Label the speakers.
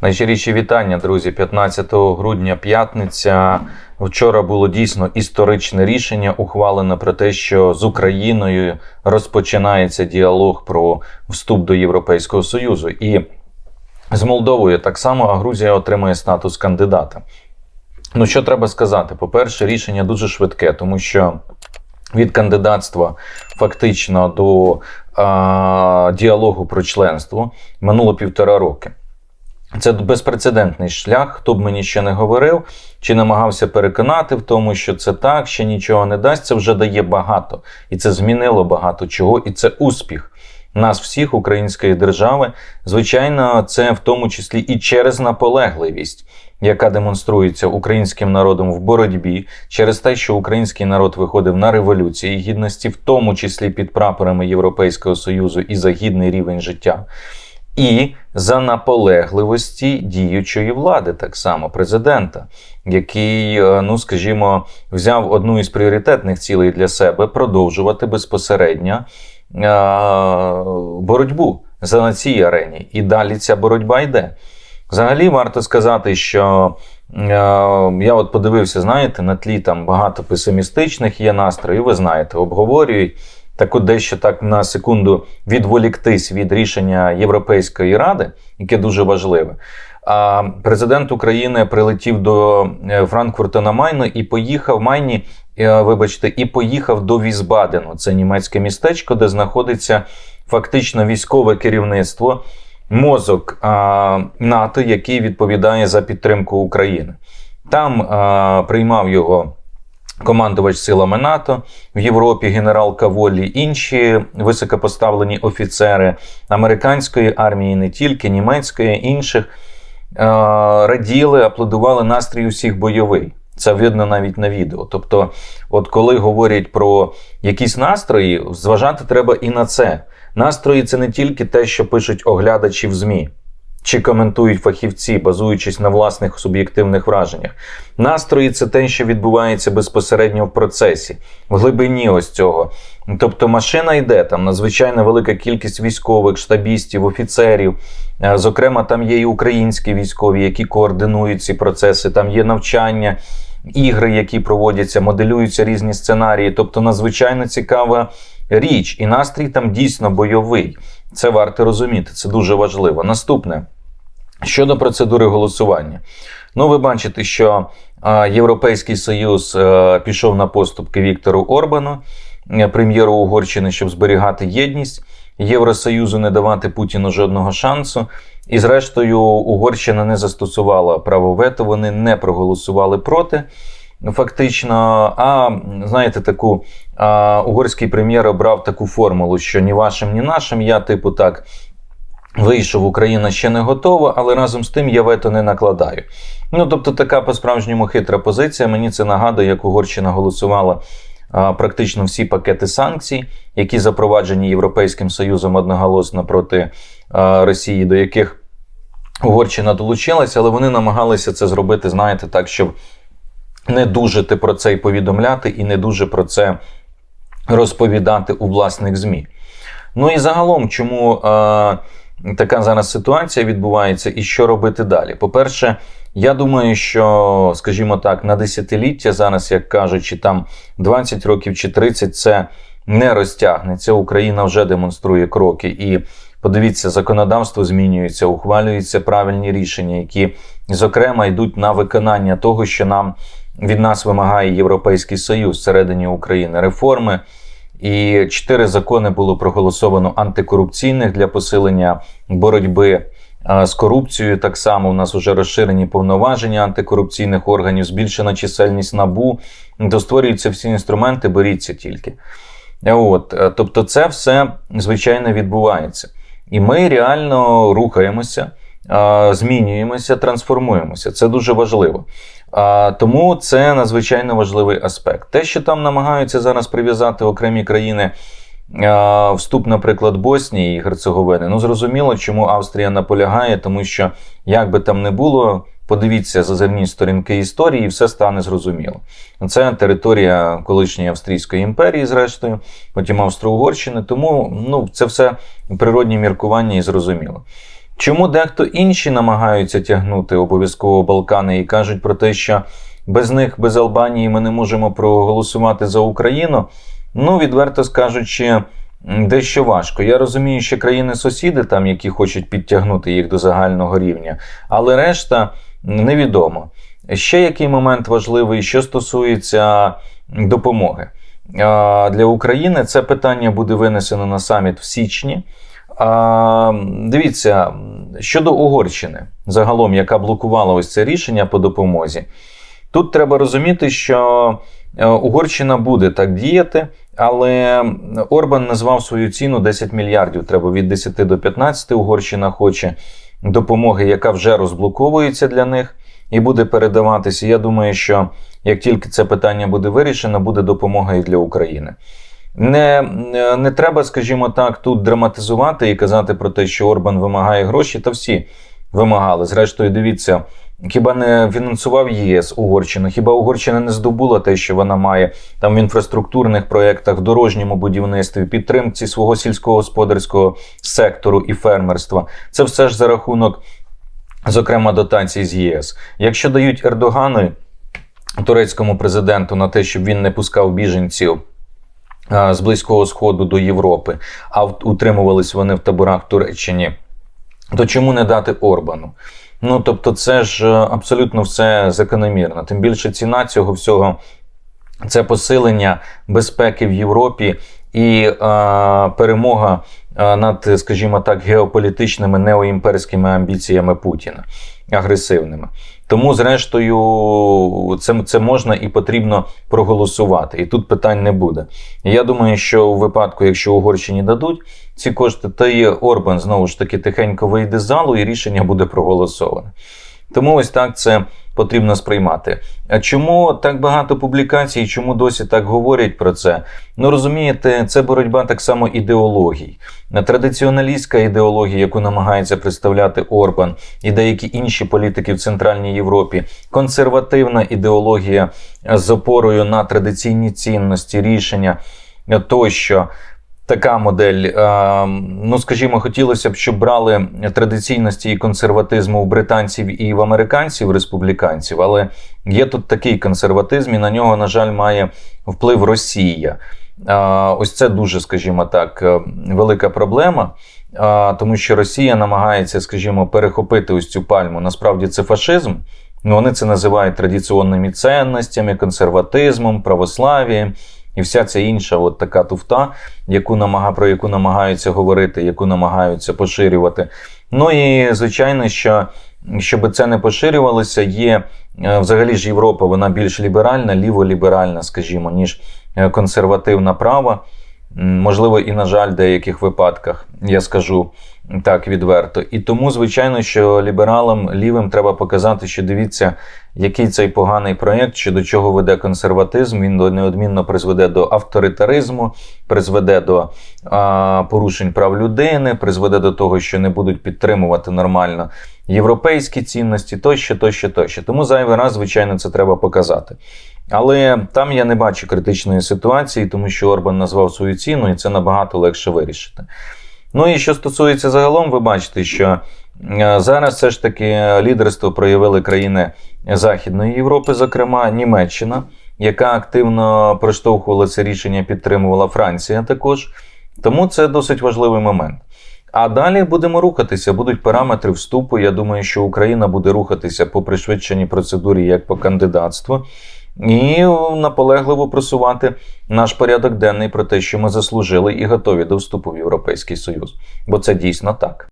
Speaker 1: Найщиріші вітання, друзі. 15 грудня п'ятниця. Вчора було дійсно історичне рішення, ухвалене про те, що з Україною розпочинається діалог про вступ до Європейського Союзу. І з Молдовою так само, а Грузія отримує статус кандидата. Ну, що треба сказати? По-перше, рішення дуже швидке, тому що від кандидатства фактично до а, діалогу про членство минуло півтора роки. Це безпрецедентний шлях. Хто б мені ще не говорив, чи намагався переконати в тому, що це так, ще нічого не дасть. Це вже дає багато, і це змінило багато чого, і це успіх нас, всіх, української держави. Звичайно, це в тому числі і через наполегливість, яка демонструється українським народом в боротьбі, через те, що український народ виходив на революції гідності, в тому числі під прапорами Європейського союзу і за гідний рівень життя. І за наполегливості діючої влади, так само президента, який, е, ну скажімо, взяв одну із пріоритетних цілей для себе продовжувати безпосередньо е, боротьбу за на цій арені. І далі ця боротьба йде. Взагалі, варто сказати, що е, я от подивився, знаєте, на тлі там багато песимістичних є настроїв, ви знаєте, обговорюють. Так дещо так на секунду відволіктись від рішення Європейської ради, яке дуже важливе. А президент України прилетів до е, Франкфурта на Майно і поїхав Майні, е, вибачте, і поїхав до Візбадену. Це німецьке містечко, де знаходиться фактично військове керівництво, мозок а, НАТО, який відповідає за підтримку України. Там а, приймав його. Командувач силами НАТО в Європі, генерал Каволі, інші високопоставлені офіцери американської армії, не тільки німецької, інших раділи, аплодували настрій усіх бойовий. Це видно навіть на відео. Тобто, от коли говорять про якісь настрої, зважати треба і на це. Настрої це не тільки те, що пишуть оглядачі в ЗМІ чи коментують фахівці, базуючись на власних суб'єктивних враженнях. Настрої це те, що відбувається безпосередньо в процесі, в глибині ось цього. Тобто машина йде, там надзвичайно велика кількість військових, штабістів, офіцерів. Е, зокрема, там є і українські військові, які координують ці процеси, там є навчання. Ігри, які проводяться, моделюються різні сценарії, тобто надзвичайно цікава річ, і настрій там дійсно бойовий. Це варто розуміти, це дуже важливо. Наступне щодо процедури голосування. Ну, ви бачите, що Європейський Союз пішов на поступки Віктору Орбану, е, прем'єру Угорщини, щоб зберігати єдність Євросоюзу, не давати Путіну жодного шансу. І, зрештою, Угорщина не застосувала право вето, вони не проголосували проти. Фактично, а знаєте, таку а, угорський прем'єр обрав таку формулу, що ні вашим, ні нашим. Я, типу, так вийшов, Україна ще не готова, але разом з тим я вето не накладаю. Ну тобто, така по-справжньому хитра позиція. Мені це нагадує, як Угорщина голосувала. Практично всі пакети санкцій, які запроваджені Європейським Союзом одноголосно проти Росії, до яких Угорщина долучилася, але вони намагалися це зробити, знаєте, так, щоб не дуже ти про це й повідомляти, і не дуже про це розповідати у власних ЗМІ. Ну і загалом, чому е, така зараз ситуація відбувається, і що робити далі? По-перше, я думаю, що, скажімо так, на десятиліття зараз, як кажуть, чи там 20 років чи 30, це не розтягнеться. Україна вже демонструє кроки і. Подивіться, законодавство змінюється, ухвалюються правильні рішення, які, зокрема, йдуть на виконання того, що нам від нас вимагає Європейський Союз всередині України реформи. І чотири закони було проголосовано антикорупційних для посилення боротьби з корупцією. Так само у нас вже розширені повноваження антикорупційних органів, збільшена чисельність набу. То створюються всі інструменти, боріться тільки. От, е, Тобто, це все звичайно відбувається. І ми реально рухаємося, змінюємося, трансформуємося. Це дуже важливо. Тому це надзвичайно важливий аспект. Те, що там намагаються зараз прив'язати окремі країни. Вступ, наприклад, Боснії і Герцеговини. Ну, зрозуміло, чому Австрія наполягає, тому що як би там не було, подивіться зазирні сторінки історії, і все стане зрозуміло. Це територія колишньої Австрійської імперії, зрештою, потім Австро-Угорщини. Тому ну, це все природні міркування і зрозуміло. Чому дехто інші намагаються тягнути обов'язково Балкани і кажуть про те, що без них, без Албанії, ми не можемо проголосувати за Україну? Ну, відверто скажучи, дещо важко. Я розумію, що країни-сусіди, там, які хочуть підтягнути їх до загального рівня, але решта невідомо. Ще який момент важливий, що стосується допомоги для України, це питання буде винесено на саміт в січні. А, дивіться, щодо Угорщини, загалом, яка блокувала ось це рішення по допомозі, тут треба розуміти, що е, Угорщина буде так діяти, але Орбан назвав свою ціну 10 мільярдів. Треба від 10 до 15. Угорщина хоче допомоги, яка вже розблоковується для них і буде передаватися. Я думаю, що як тільки це питання буде вирішено, буде допомога і для України. Не, не треба, скажімо так, тут драматизувати і казати про те, що Орбан вимагає гроші, та всі вимагали. Зрештою, дивіться, хіба не фінансував ЄС Угорщину? Хіба Угорщина не здобула те, що вона має там в інфраструктурних проєктах, в дорожньому будівництві, підтримці свого сільськогосподарського сектору і фермерства? Це все ж за рахунок, зокрема, дотацій з ЄС. Якщо дають Ердогану, турецькому президенту, на те, щоб він не пускав біженців з Близького Сходу до Європи, а утримувались вони в таборах Туреччині, то чому не дати Орбану? Ну тобто, це ж е, абсолютно все закономірно. Тим більше ціна цього всього це посилення безпеки в Європі і е, перемога е, над, скажімо так, геополітичними неоімперськими амбіціями Путіна агресивними. Тому, зрештою, це, це можна і потрібно проголосувати. І тут питань не буде. Я думаю, що у випадку, якщо Угорщині дадуть ці кошти, то є Орбан знову ж таки тихенько вийде з залу, і рішення буде проголосоване. Тому ось так це потрібно сприймати. А чому так багато публікацій, чому досі так говорять про це? Ну розумієте, це боротьба так само ідеологій. Традиціоналістська ідеологія, яку намагається представляти Орбан і деякі інші політики в Центральній Європі, консервативна ідеологія з опорою на традиційні цінності, рішення тощо. Така модель, е, ну скажімо, хотілося б, щоб брали традиційності і консерватизму в британців і в американців, республіканців, але є тут такий консерватизм, і на нього, на жаль, має вплив Росія. Е, Ось це дуже, скажімо так, е, велика проблема, тому що Росія намагається, скажімо, перехопити ось цю пальму. Насправді це фашизм. Ну, вони це називають традиційними цінностями, консерватизмом, православієм і вся ця інша от така туфта, яку намага, про яку намагаються говорити, яку намагаються поширювати. Ну і звичайно, що щоб це не поширювалося, є е, взагалі ж Європа, вона більш ліберальна, ліволіберальна, скажімо, ніж е, консервативна права. Можливо, і на жаль, в деяких випадках я скажу так відверто. І тому, звичайно, що лібералам лівим треба показати, що дивіться, який цей поганий проєкт, що до чого веде консерватизм. Він неодмінно призведе до авторитаризму, призведе до а, порушень прав людини, призведе до того, що не будуть підтримувати нормально європейські цінності, тощо, тощо, тощо. Тому зайвий раз, звичайно, це треба показати. Але там я не бачу критичної ситуації, тому що Орбан назвав свою ціну, і це набагато легше вирішити. Ну і що стосується загалом, ви бачите, що е, зараз все ж таки лідерство проявили країни Західної Європи, зокрема Німеччина, яка активно проштовхувала це рішення, підтримувала Франція також. Тому це досить важливий момент. А далі будемо рухатися, будуть параметри вступу. Я думаю, що Україна буде рухатися по пришвидшеній процедурі як по кандидатству. І наполегливо просувати наш порядок денний про те, що ми заслужили і готові до вступу в Європейський Союз. Бо це дійсно так.